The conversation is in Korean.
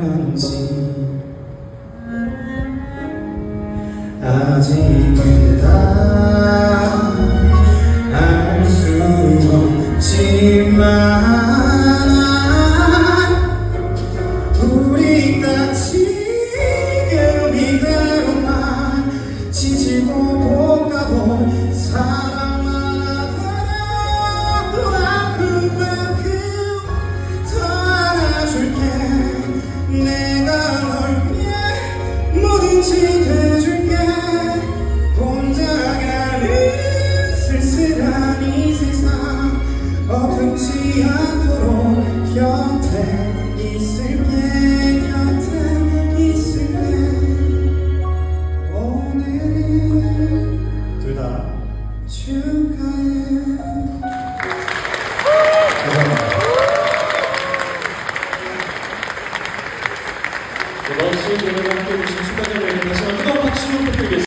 되는지. 아직 그다 알수 없지만 런치 노래를 함께 해주신 축하드립니다. 다시 한번 뜨거운 박수 부탁드리겠습니다.